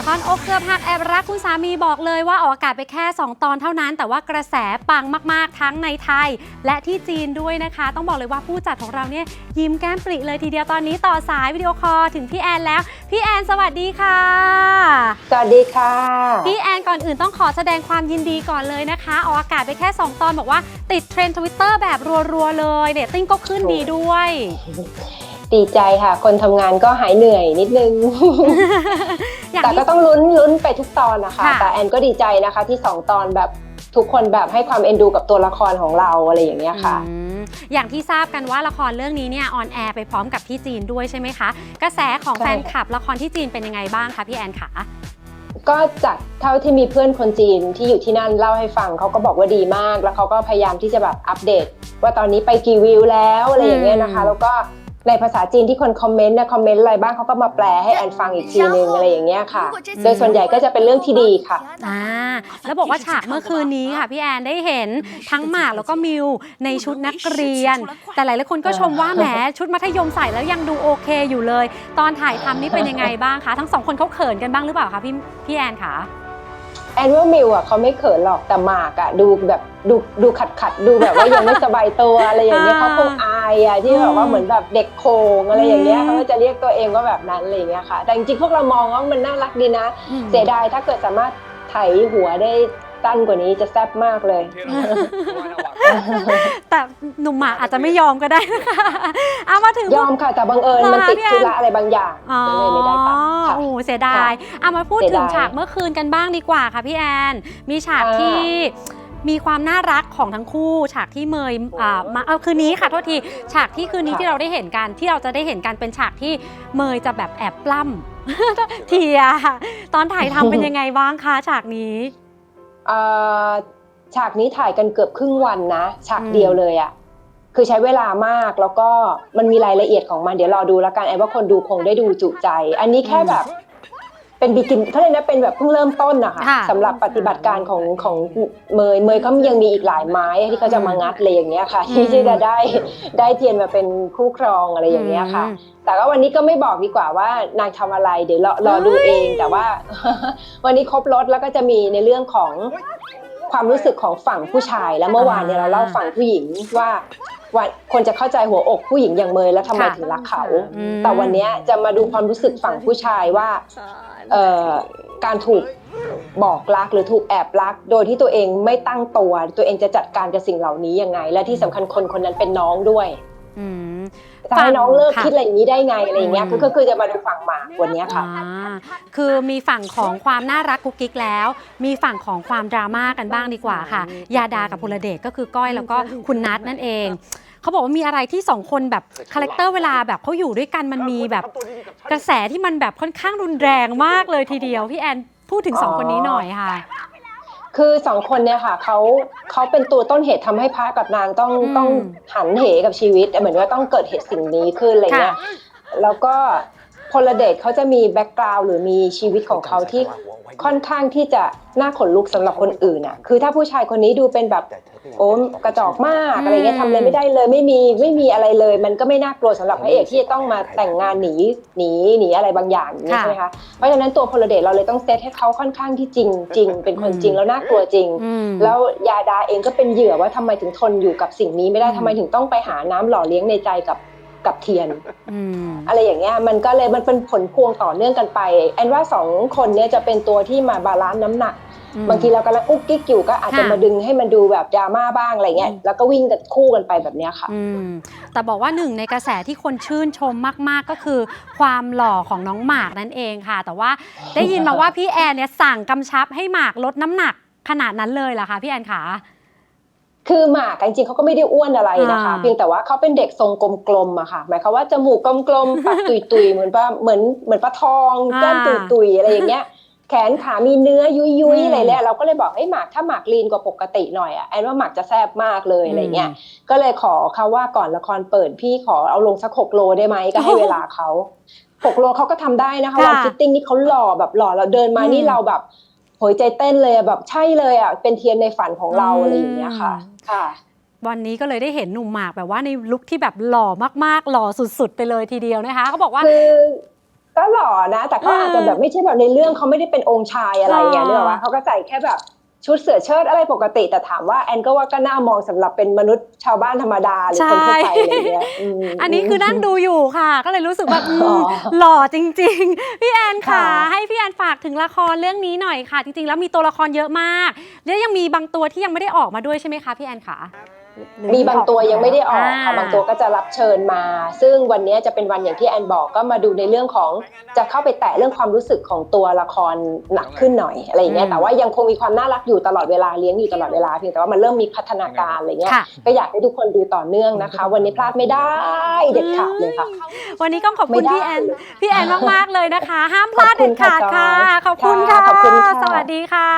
ละครอกเกือบหักแอบรักคุณสามีบอกเลยว่าออกอากาศไปแค่ 2 ตอนเท่านั้น แต่ว่ากระแสปังมากๆ ทั้งในไทย และที่จีนด้วยนะคะ ต้องบอกเลยว่าผู้จัดของเราเนี่ยยิ้มแก้มปริเลยทีเดียวตอนนี้ต่อสายวิดีโอคอลถึงพี่แอนแล้ว พี่แอนสวัสดีค่ะ สวัสดีค่ะ พี่แอนก่อนอื่นต้องขอแสดงความยินดีก่อนเลยนะคะออกอากาศไปแค่ 2 ตอนบอกว่าติดเทรนด์ทวิตเตอร์แบบรัวๆเลยเดตติ้งก็ขึ้นดีด้วย ดีใจค่ะ คนทำงานก็หายเหนื่อยนิดนึง อย่างแต่ที่ ก็ต้องลุ้นลุ้นไปทุกตอนนะคะ ค่ะ แต่แอนก็ดีใจนะคะที่2ตอนแบบทุกคนแบบให้ความเอ็นดูกับตัวละครของเราอะไรอย่างเงี้ยค่ะ อืมอย่างที่ทราบกันว่าละครเรื่องนี้เนี่ยออนแอร์ไปพร้อมกับที่จีนด้วยใช่ไหมคะ กระแสของใช่แฟนคลับละครที่จีนเป็นยังไงบ้างคะพี่แอนคะ ก็จากเท่าที่มีเพื่อนคนจีนที่อยู่ที่นั่นเล่าให้ฟังเขาก็บอกว่าดีมาก แล้วเขาก็พยายามที่จะแบบอัปเดต ว่าตอนนี้ไปกี่วิวแล้วอะไรอย่างเงี้ยนะคะแล้วก็ ในภาษาจีนที่คนคอมเมนต์นะคอมเมนต์อะไรบ้างเขาก็มาแปลให้แอนฟังอีกทีนึงอะไรอย่างเงี้ยค่ะ โดยส่วนใหญ่ก็จะเป็นเรื่องที่ดีค่ะอ่าแล้วบอกว่าฉากเมื่อคืนนี้ค่ะพี่แอนได้เห็นทั้งหมากแล้วก็มิวในชุดนักเรียน แต่หลายๆคนก็ชมว่าแหมชุดมัธยมใส่แล้วยังดูโอเคอยู่เลย ตอนถ่ายทำนี่เป็นยังไงบ้างคะทั้งสองคนเขาเขินกันบ้างหรือเปล่าคะพี่พี่แอนคะแอนว่ามิวอะเขาไม่เขินหรอกแต่หมากอะดูแบบดูดูขัดขัดๆดูแบบว่ายังไม่สบายตัวอะไรอย่างเงี้ยอ่าเขาคงอา ยอะที่แบบว่าอืมเหมือนแบบเด็กโคงอะไรอย่างเงี้ยอืมเขาก็จะเรียกตัวเองว่าแบบนั้นอะไรอย่างเงี้ยค่ะ แต่จริงๆพวกเรามองว่ามันน่ารักดีนะอืมเสียดายถ้าเกิดสามารถไถหัวได้ตั้นกว่านี้จะแซ่บมากเลย แต่หนุ่มหมากอาจจะไม่ยอมก็ได้นะคะเอามาถึงยอมค่ะ แต่บังเอิญเหรอมันติดพี่แอนธุระอะไรบางอย่างอ๋อก็เลยไม่ได้ไปค่ะโอ้เสียดายค่ะเอามาพูดเสียถึงดายฉากเมื่อคืนกันบ้างดีกว่าค่ะพี่แอน มีฉากค่ะที่ มีความน่ารักของทั้งคู่ฉากที่เมยอ่ามาเอาคืนนี้ค่ะโทษทีฉากที่คืนนี้ที่เราได้เห็นกันที่เราจะได้เห็นกันเป็นฉากที่เมยจะแบบแอบปล้ำ เทียตอนถ่ายทำเป็นยังไงบ้างคะฉากนี้เอ่อฉากนี้ถ่ายกันเกือบครึ่งวันนะฉากอืม เดียวเลยอะ่ะคือใช้เวลามากแล้วก็มันมีรายละเอียดของมันเดี๋ยวรอดูแล้วกันแอนว่าคนดูคงได้ดูจุใจ อันนี้แค่แบบ เป็นบิกินเขาเรียกนะเป็นแบบเพิ่งเริ่มต้นนะคะค่ะสำหรับปฏิบัติการของของเมยเมยเขายังมีอีกหลายไม้ที่เขาจะมางัดเลยอย่างเงี้ยค่ะ ที่ที่จะได้ได้เทียนมาเป็นคู่ครองอะไรอย่างเงี้ยค่ะอืมแต่ก็วันนี้ก็ไม่บอกดีกว่าว่านางทำอะไรเดี๋ยวรอรอดูเองแต่ว่า วันนี้ครบรถแล้วก็จะมีในเรื่องของความรู้สึกของฝั่งผู้ชายแล้วเมื่อวานเนี่ยเราเล่าฝั่งผู้หญิงว่า ว่าคนจะเข้าใจหัวอกผู้หญิงอย่างเมยแล้วทำไมค่ะถึงรักเขาอืมแต่วันเนี้ยจะมาดูความรู้สึกฝั่งผู้ชายว่าเอ่อการถูกบอกรักหรือถูกแอบรัก โดยที่ตัวเองไม่ตั้งตัว ตัวเองจะจัดการกับสิ่งเหล่านี้ยังไง และที่สำคัญคนคนนั้นเป็นน้องด้วย อืมจะให้น้องเลิกค่ะคิดอะไรอย่างนี้ได้ไงอะไรอย่างเงี้ยอืมคือก็คือจะมาดูฝั่งหมากวันเนี้ยค่ะ อ่าคือมีฝั่งของความน่ารักกุ๊กกิ๊กแล้ว มีฝั่งของความดราม่ากันบ้างดีกว่าค่ะ ยาดากับพลเดชก็คือก้อยแล้วก็คุณนัทนั่นเอง เขาบอกว่ามีอะไรที่สองคนแบบคาแรคเตอร์เวลาแบบเขาอยู่ด้วยกันมันมีแบบกระแสที่มันแบบค่อนข้างรุนแรงมากเลยทีเดียวพี่แอนพูดถึงสองคนนี้หน่อยค่ะ คือสองคนเนี่ยค่ะเขาเขาเป็นตัวต้นเหตุทำให้พระกับนางต้องอืมต้องหันเหกับชีวิตเหมือนว่าต้องเกิดเหตุสิ่งนี้ขึ้นอะไรเงี้ยค่ะแล้วก็พลเดชเขาจะมีแบ็กกราวด์หรือมีชีวิตของเขาที่ค่อนข้างที่จะน่าขนลุกสำหรับคนอื่นอะคือถ้าผู้ชายคนนี้ดูเป็นแบบ โอ้กระจอกมากอะไรเงี้ยทำอะไรไม่ได้เลยไม่มีไม่มีอะไรเลย มันก็ไม่น่ากลัวสำหรับพระเอกที่จะต้องมาแต่งงานหนีหนีหนีอะไรบางอย่างอย่างนี้ค่ะใช่ไหมคะเพราะฉะนั้นตัวพลเดชเราเลยต้องเซตให้เขาค่อนข้างที่จริงจริงเป็นคนจริงแล้วน่ากลัวจริงอืมแล้วยาดาเองก็เป็นเหยื่อว่าทำไมถึงทนอยู่กับสิ่งนี้ไม่ได้อืมทำไมถึงต้องไปหาน้ำหล่อเลี้ยงในใจกับกับเทียนอืมอะไรอย่างเงี้ยมันก็เลยมันเป็นผลพวงต่อเนื่องกันไปแอนว่าสองคนเนี้ยจะเป็นตัวที่มาบาลานซ์น้ำหนักอืม บางทีเรากำลังกุ๊กกิ๊กอยู่ก็อาจจะค่ะมาดึงให้มันดูแบบดราม่าบ้างอะไรเงี้ยอืมแล้วก็วิ่งกันคู่กันไปแบบเนี้ยค่ะอืมแต่บอกว่าหนึ่งในกระแสที่คนชื่นชมมากๆก็คือ ความหล่อของน้องหมากนั่นเองค่ะ แต่ว่าได้ยินมาว่าพี่แอนเนี่ยสั่งกำชับให้หมากลดน้ำหนักขนาดนั้นเลยเหรอคะพี่แอนขาคือหมากจริงๆเขาก็ไม่ได้อ้วนอะไรนะคะอ่าเพียงแต่ว่าเขาเป็นเด็กทรงกลมๆอะค่ะหมายความว่าจมูกกลมๆปากตุยๆเหมือนปลาเหมือนเหมือนปลาทองแก้มตุยๆอะไรอย่างเงี้ย แขนขามีเนื้อยุยอืๆมอะไรเนี่ยเราก็เลยบอกเอ้ยหมากถ้าหมากลีนกว่าปกติหน่อยอะแอนว่าหมากจะแซ่บมากเลยอะไรเงี้ยก็เลยขอเขาว่าก่อนละครเปิดพี่ขอเอาลงสักหกโลได้ไหมก็ให้เวลาเขาหกโลเขาก็ทำได้นะคะค่ะวันฟิตติ้งนี่เขาหล่อแบบหล่อเราเดินมาอืมนี่เราแบบโหยใจเต้นเลยอะแบบใช่เลยอะเป็นเทียนในฝันของเราอืมอะไรอย่างเงี้ยค่ะค่ะ วันนี้ก็เลยได้เห็นหนุ่มหมากแบบว่าในลุคที่แบบหล่อมากๆ หล่อสุดๆ ไปเลยทีเดียวนะคะเขาบอกว่าคือ ก็หล่อนะ แต่เขาเออออาจจะแบบไม่ใช่แบบในเรื่องเขาไม่ได้เป็นองค์ชายอะไรอย่างเงี้ยหรอนึกออกปะเขาก็ใส่แค่แบบชุดเสื้อเชิ้ตอะไรปกติ แต่ถามว่าแอนก็ว่าก็น่ามองสำหรับเป็นมนุษย์ชาวบ้านธรรมดาหรือคนทั่วไปอะไรเงี้ยมอันนี้คือนั่งดูอยู่ค่ะ ก็เลยรู้สึกแบบอืมอ๋อหล่อจริง ๆ พี่แอนค่ะค่ะ ให้พี่แอนฝากถึงละครเรื่องนี้หน่อยค่ะ จริงๆ แล้วมีตัวละครเยอะมาก แล้วยังมีบางตัวที่ยังไม่ได้ออกมาด้วยใช่ไหมคะพี่แอนค่ะหรือ มีบางตัวยังไม่ได้ออกค่ะอ่าบางตัวก็จะรับเชิญมา ซึ่งวันนี้จะเป็นวันอย่างที่แอนบอกก็มาดูในเรื่องของจะเข้าไปแตะเรื่องความรู้สึกของตัวละครหนักขึ้นหน่อยอะไรอย่างเงี้ยแต่ว่ายังคงมีความน่ารักอยู่ตลอดเวลาเลี้ยงอยู่ตลอดเวลาเพียงแต่ว่ามันเริ่มมีพัฒนาการอะไรเงี้ยค่ะก็อยากให้ทุกคนดูต่อเนื่องนะคะ วันนี้พลาดไม่ได้เด็ดขาดเลยค่ะ วันนี้ก็ขอบคุณไม่ได้พี่แอนพี่แอนมากๆเลยนะคะ ห้ามพลาดเด็ดขาดค่ะขอบคุณค่ะค่ะขอบคุณค่ะสวัสดีค่ะ